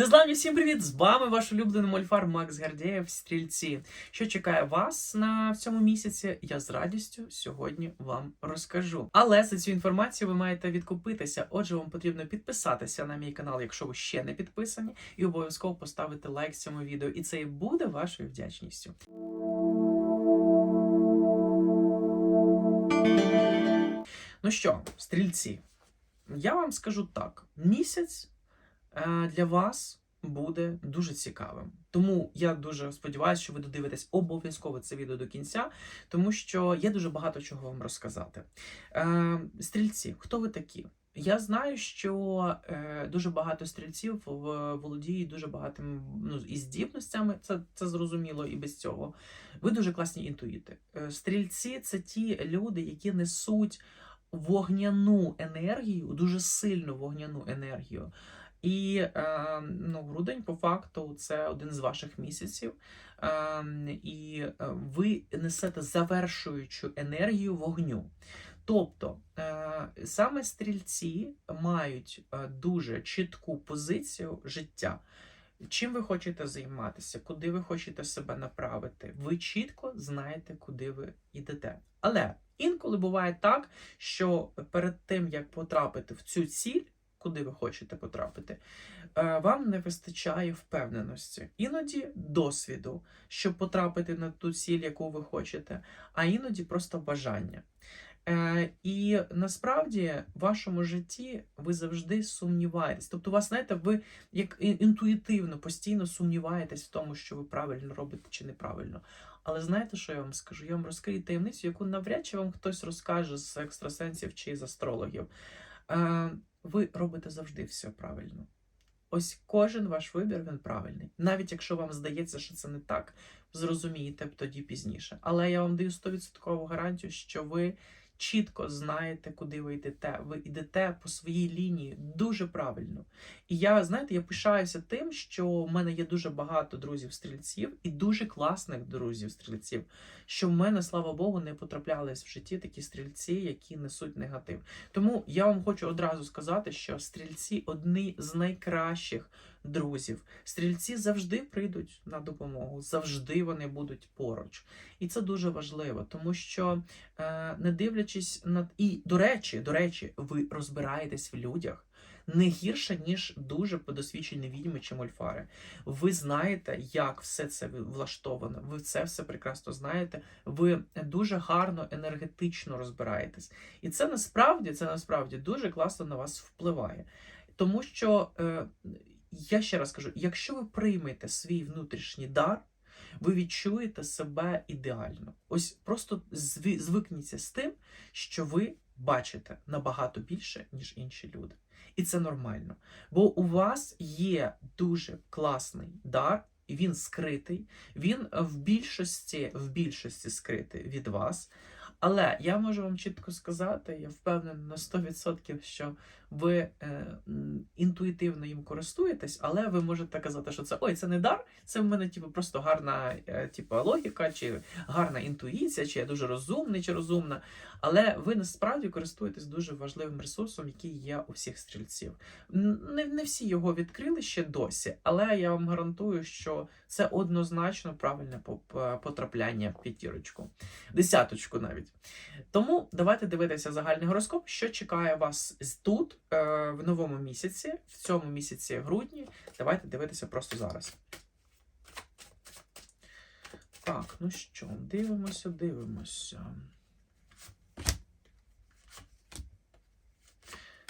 Незламні всім привіт! З вами ваш улюблений мольфар Макс Гардєєв, стрільці. Що чекає вас на цьому місяці, я з радістю сьогодні вам розкажу. Але за цю інформацію ви маєте відкупитися. Отже, вам потрібно підписатися на мій канал, якщо ви ще не підписані, і обов'язково поставити лайк цьому відео. І це і буде вашою вдячністю. Ну що, стрільці, я вам скажу так: місяць для вас буде дуже цікавим. Тому я дуже сподіваюся, що ви додивитесь обов'язково це відео до кінця, тому що є дуже багато чого вам розказати. Е, стрільці, хто ви такі? Я знаю, що е, дуже багато стрільців в- володіють дуже багатим ну, і здібностями, це, це зрозуміло і без цього. Ви дуже класні інтуїти. Е, стрільці це ті люди, які несуть вогняну енергію, дуже сильну вогняну енергію. І е, ну, грудень, по факту, це один з ваших місяців. Е, і е, ви несете завершуючу енергію вогню. Тобто е, саме стрільці мають е, дуже чітку позицію життя. Чим ви хочете займатися, куди ви хочете себе направити? Ви чітко знаєте, куди ви йдете. Але інколи буває так, що перед тим як потрапити в цю ціль, куди ви хочете потрапити, е, вам не вистачає впевненості, іноді досвіду, щоб потрапити на ту ціль, яку ви хочете, а іноді просто бажання. Е, і насправді в вашому житті ви завжди сумніваєтесь. Тобто, у вас, знаєте, ви як інтуїтивно постійно сумніваєтесь в тому, що ви правильно робите чи неправильно. Але знаєте, що я вам скажу? Я вам розкрию таємницю, яку навряд чи вам хтось розкаже з екстрасенсів чи з астрологів. Ви робите завжди все правильно. Ось кожен ваш вибір він правильний. Навіть якщо вам здається, що це не так, зрозумієте б тоді пізніше. Але я вам даю 100% гарантію, що ви чітко знаєте, куди ви йдете. Ви йдете по своїй лінії дуже правильно. І я, знаєте, я пишаюся тим, що в мене є дуже багато друзів-стрільців і дуже класних друзів-стрільців, що в мене, слава Богу, не потраплялись в житті такі стрільці, які несуть негатив. Тому я вам хочу одразу сказати, що стрільці одні з найкращих друзів. Стрільці завжди прийдуть на допомогу, завжди вони будуть поруч. І це дуже важливо, тому що е, не дивлячись на і до речі, до речі, ви розбираєтесь в людях. Не гірше, ніж дуже подосвідчені відьми чи мольфари. Ви знаєте, як все це влаштовано. Ви це все прекрасно знаєте. Ви дуже гарно енергетично розбираєтесь. І це насправді це насправді дуже класно на вас впливає. Тому що е, я ще раз кажу: якщо ви приймете свій внутрішній дар, ви відчуєте себе ідеально. Ось просто звикніться з тим, що ви бачите набагато більше, ніж інші люди. І це нормально. Бо у вас є дуже класний дар, і він скритий, він в більшості, в більшості скритий від вас. Але я можу вам чітко сказати, я впевнений на 100%, що ви е, інтуїтивно їм користуєтесь, але ви можете казати, що це ой, це не дар, це в мене типу, просто гарна е, типу, логіка, чи гарна інтуїція, чи я дуже розумний, чи розумна. Але ви насправді користуєтесь дуже важливим ресурсом, який є у всіх стрільців. Не, не всі його відкрили ще досі, але я вам гарантую, що це однозначно правильне потрапляння в п'ятірочку, десяточку навіть. Тому давайте дивитися загальний гороскоп, що чекає вас тут, в новому місяці, в цьому місяці грудні. Давайте дивитися просто зараз. Так, ну що, дивимося, дивимося.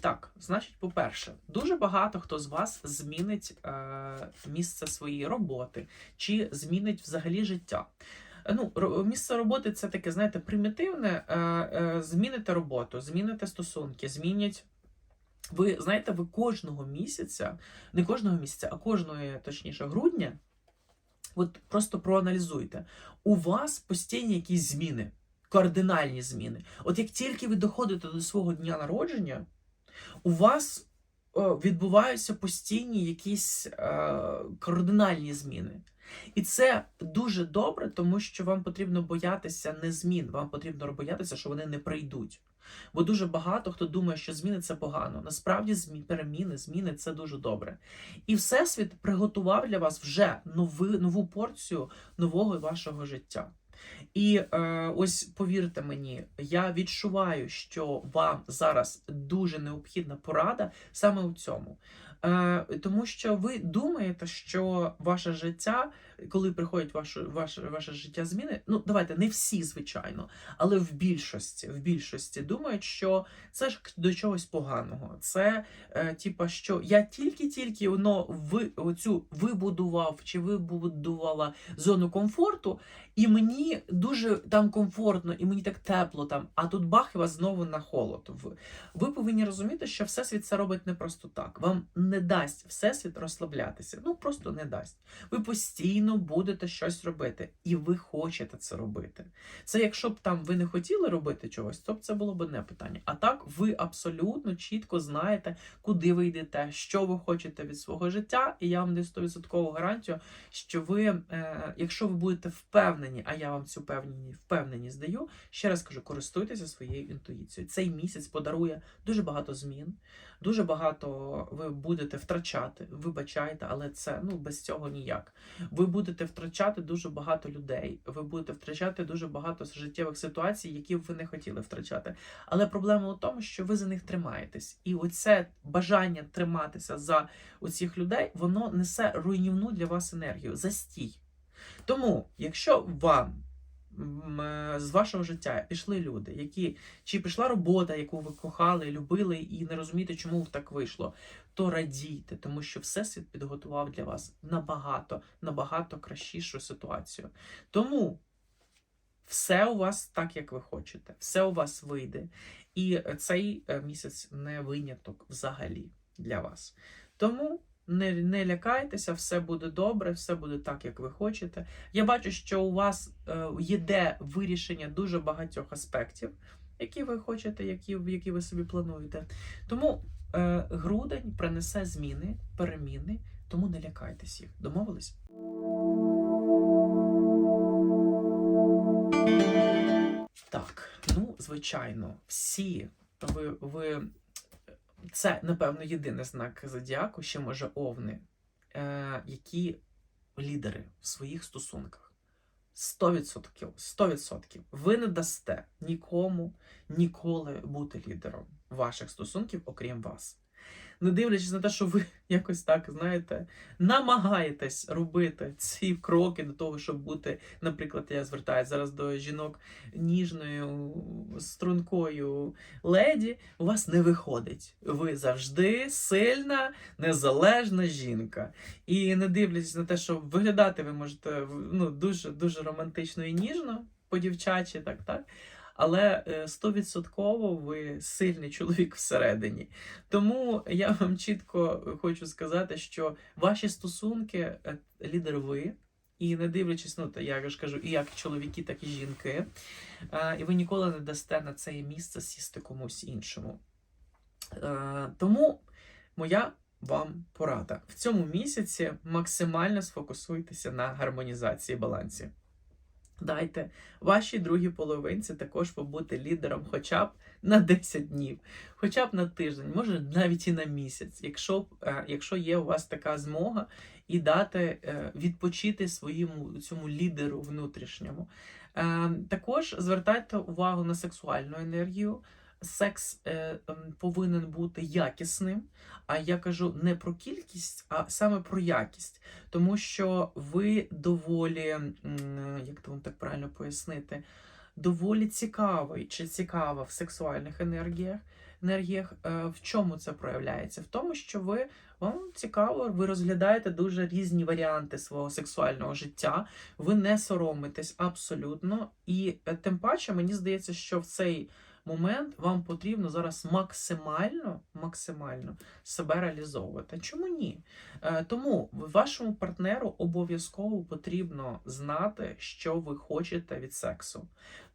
Так, значить, по-перше, дуже багато хто з вас змінить е, місце своєї роботи чи змінить взагалі життя. Е, Ну, місце роботи це таке, знаєте, примітивне. Е, е, зміните роботу, зміните стосунки, змінять. Ви знаєте, ви кожного місяця, не кожного місяця, а кожної, точніше, грудня, от просто проаналізуйте. У вас постійні якісь зміни, кардинальні зміни. От як тільки ви доходите до свого дня народження, у вас е, відбуваються постійні якісь е, кардинальні зміни. І це дуже добре, тому що вам потрібно боятися не змін, вам потрібно боятися, що вони не прийдуть. Бо дуже багато хто думає, що зміни це погано. Насправді, змі... переміни, зміни це дуже добре. І Всесвіт приготував для вас вже нови... нову порцію нового вашого життя. І е, ось повірте мені, я відчуваю, що вам зараз дуже необхідна порада саме у цьому. Е, тому що ви думаєте, що ваше життя, коли приходять ваше, ваше, ваше життя зміни, ну давайте не всі, звичайно, але в більшості, в більшості думають, що це ж до чогось поганого. Це е, типа, що я тільки-тільки воно ви оцю вибудував чи вибудувала зону комфорту, і мені дуже там комфортно, і мені так тепло там. А тут бах, і вас знову на холод. Ви, ви повинні розуміти, що всесвіт це робить не просто так. Вам не дасть всесвіт розслаблятися. Ну просто не дасть. Ви постійно будете щось робити, і ви хочете це робити. Це якщо б там ви не хотіли робити чогось, то б це було б одне питання. А так ви абсолютно чітко знаєте, куди ви йдете, що ви хочете від свого життя, і я вам даю 100% гарантію, що ви, е, якщо ви будете впевнені, а я вам цю впевненість даю, ще раз кажу, користуйтеся своєю інтуїцією. Цей місяць подарує дуже багато змін, дуже багато ви будете втрачати, вибачайте, але це ну без цього ніяк. Ви будете втрачати дуже багато людей, ви будете втрачати дуже багато життєвих ситуацій, які ви не хотіли втрачати. Але проблема у тому, що ви за них тримаєтесь, і оце бажання триматися за оцих людей, воно несе руйнівну для вас енергію, застій. Тому, якщо вам з вашого життя пішли люди, які чи пішла робота, яку ви кохали, любили, і не розумієте, чому так вийшло, то радійте, тому що Всесвіт підготував для вас набагато, набагато кращішу ситуацію. Тому все у вас так, як ви хочете, все у вас вийде. І цей е, місяць не виняток взагалі для вас. Тому не, не лякайтеся, все буде добре, все буде так, як ви хочете. Я бачу, що у вас е, є вирішення дуже багатьох аспектів, які ви хочете, які, які ви собі плануєте. Тому е, грудень принесе зміни, переміни, тому не лякайтесь їх. Домовились? Так, ну, звичайно, всі ви, ви це, напевно, єдиний знак зодіаку, ще може овни, е, які лідери в своїх стосунках. 100%, 100%. Ви не дасте нікому ніколи бути лідером ваших стосунків, окрім вас. Не дивлячись на те, що ви якось так, знаєте, намагаєтесь робити ці кроки до того, щоб бути, наприклад, я звертаюся зараз до жінок ніжною, стрункою леді, у вас не виходить. Ви завжди сильна, незалежна жінка. І не дивлячись на те, що виглядати ви можете ну, дуже дуже романтично і ніжно, по-дівчачі, так, так. Але е, стовідсотково ви сильний чоловік всередині. Тому я вам чітко хочу сказати, що ваші стосунки е, лідер ви. І не дивлячись, ну, я ж кажу, і як чоловіки, так і жінки. І ви ніколи не дасте на це місце сісти комусь іншому. Тому моя вам порада. В цьому місяці максимально сфокусуйтеся на гармонізації балансі. Дайте вашій другій половинці також побути лідером хоча б на 10 днів, хоча б на тиждень, може навіть і на місяць, якщо е, якщо є у вас така змога, і дати е, відпочити своєму цьому лідеру внутрішньому. Е, також звертайте увагу на сексуальну енергію. Секс е, повинен бути якісним. А я кажу не про кількість, а саме про якість. Тому що ви доволі, як то вам так правильно пояснити, доволі цікавий чи цікава в сексуальних енергіях. енергіях. Е, в чому це проявляється? В тому, що ви вам цікаво, ви розглядаєте дуже різні варіанти свого сексуального життя, ви не соромитесь абсолютно. І е, тим паче, мені здається, що в цей момент вам потрібно зараз максимально максимально себе реалізовувати. Чому ні? Е, тому вашому партнеру обов'язково потрібно знати, що ви хочете від сексу.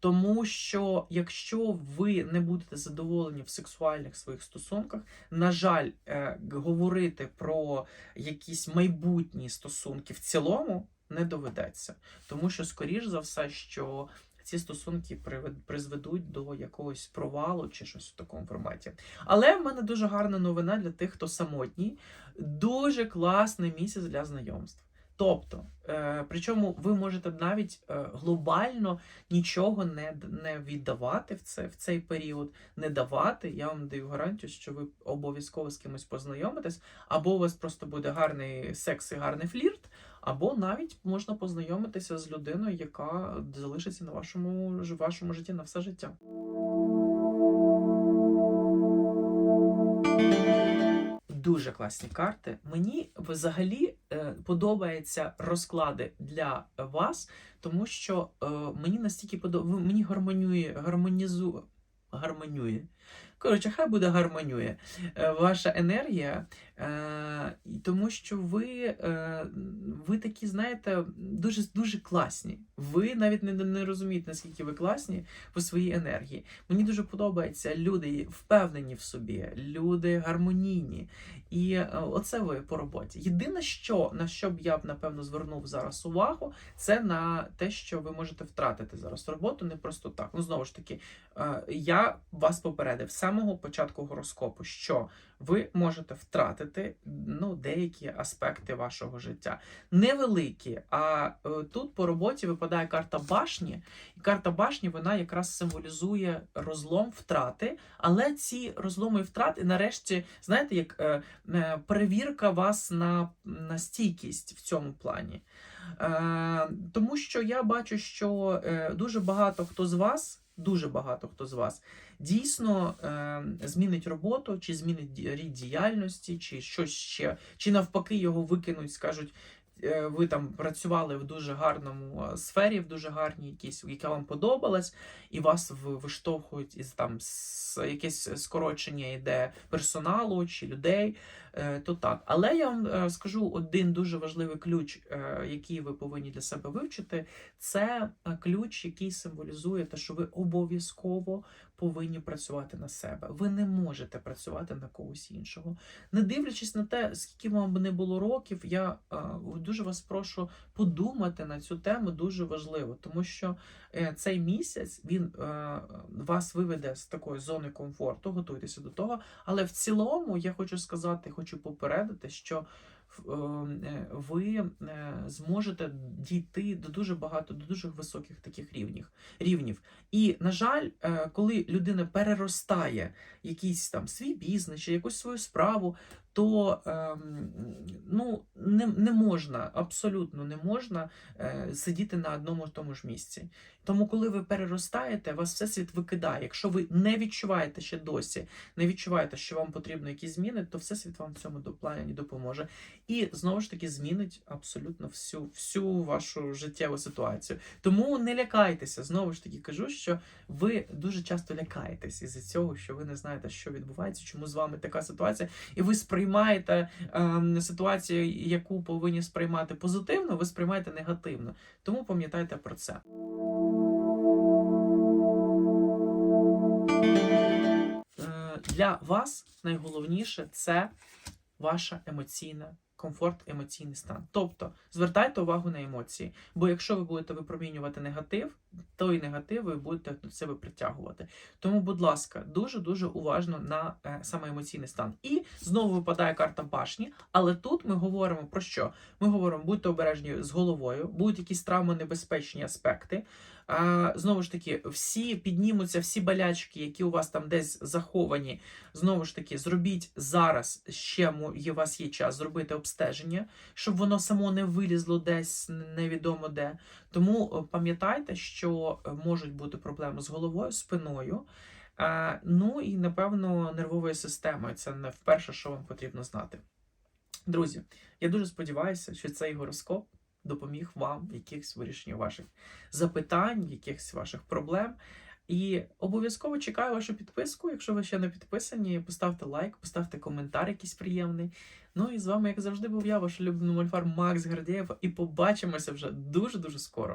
Тому що якщо ви не будете задоволені в сексуальних своїх стосунках, на жаль, е, говорити про якісь майбутні стосунки в цілому не доведеться. Тому що, скоріш за все, що ці стосунки призведуть до якогось провалу чи щось в такому форматі. Але в мене дуже гарна новина для тих, хто самотній. Дуже класний місяць для знайомств. Тобто, е, причому ви можете навіть е, глобально нічого не, не віддавати в, це, в цей період, не давати. Я вам даю гарантію, що ви обов'язково з кимось познайомитесь, або у вас просто буде гарний секс і гарний флірт, або навіть можна познайомитися з людиною, яка залишиться на вашому, вашому житті на все життя. Дуже класні карти. Мені взагалі е, подобаються розклади для вас, тому що е, мені настільки подобається, мені гармонює, гармонізує, гармонює. Коротше, хай буде гармонює е, ваша енергія, е, тому що ви, е, ви такі, знаєте, дуже, дуже класні. Ви навіть не, не розумієте, наскільки ви класні по своїй енергії. Мені дуже подобаються люди впевнені в собі, люди гармонійні. І оце ви по роботі. Єдине, що на що б я б напевно звернув зараз увагу, це на те, що ви можете втратити зараз роботу не просто так. Ну знову ж таки, я вас попередив з самого початку гороскопу, що ви можете втратити ну, деякі аспекти вашого життя. Невеликі. А е, тут по роботі випадає карта башні, і карта башні вона якраз символізує розлом втрати, але ці розломи і втрати, нарешті, знаєте, як е, е, перевірка вас на, на стійкість в цьому плані. Тому що я бачу, що дуже багато хто з вас, дуже багато хто з вас дійсно е, змінить роботу, чи змінить рід діяльності, чи щось ще, чи навпаки його викинуть, скажуть. Е, Ви там працювали в дуже гарному е, сфері, в дуже гарній якійсь, яка вам подобалась, і вас виштовхують із там с- якесь скорочення йде персоналу чи людей, е, то так. Але я вам скажу один дуже важливий ключ, який ви повинні для себе вивчити. Це ключ, який символізує те, що ви обов'язково повинні працювати на себе. Ви не можете працювати на когось іншого. Не дивлячись на те, скільки вам не було років, я е, дуже вас прошу подумати на цю тему дуже важливо, тому що е, цей місяць він е, вас виведе з такої зони комфорту, готуйтеся до того. Але в цілому я хочу сказати, хочу попередити, що ви е, зможете дійти до дуже багато, до дуже високих таких рівнів. рівнів. І, на жаль, е, коли людина переростає якийсь там свій бізнес чи якусь свою справу, то ем, ну, не, не можна, абсолютно не можна е, сидіти на одному тому ж місці. Тому, коли ви переростаєте, вас всесвіт викидає. Якщо ви не відчуваєте ще досі, не відчуваєте, що вам потрібно якісь зміни, то всесвіт вам в цьому плані допоможе. І знову ж таки змінить абсолютно всю, всю вашу життєву ситуацію. Тому не лякайтеся. Знову ж таки кажу, що ви дуже часто лякаєтесь із-за цього, що ви не знаєте, що відбувається, чому з вами така ситуація, і ви сприймаєте ем, ситуацію, яку повинні сприймати позитивно, ви сприймаєте негативно. Тому пам'ятайте про це. Е, Для вас найголовніше це ваша емоційна. Комфорт, емоційний стан. Тобто звертайте увагу на емоції. Бо якщо ви будете випромінювати негатив, той негатив ви будете до себе притягувати. Тому, будь ласка, дуже дуже уважно на е, саме емоційний стан. І знову випадає карта башні. Але тут ми говоримо про що? Ми говоримо, будьте обережні з головою, будуть якісь травмонебезпечні аспекти. А, знову ж таки, всі піднімуться, всі болячки, які у вас там десь заховані. Знову ж таки, зробіть зараз ще у вас є час зробити обстеження, щоб воно само не вилізло десь невідомо де. Тому е, пам'ятайте, що е, можуть бути проблеми з головою, спиною. Ну і напевно нервовою системою. Це не вперше, що вам потрібно знати. Друзі, я дуже сподіваюся, що цей гороскоп допоміг вам в якихось вирішенні ваших запитань, якихось ваших проблем. І обов'язково чекаю вашу підписку. Якщо ви ще не підписані, поставте лайк, поставте коментар якийсь приємний. Ну і з вами, як завжди, був я, ваш улюблений мольфар Макс Гардієв. І побачимося вже дуже-дуже скоро.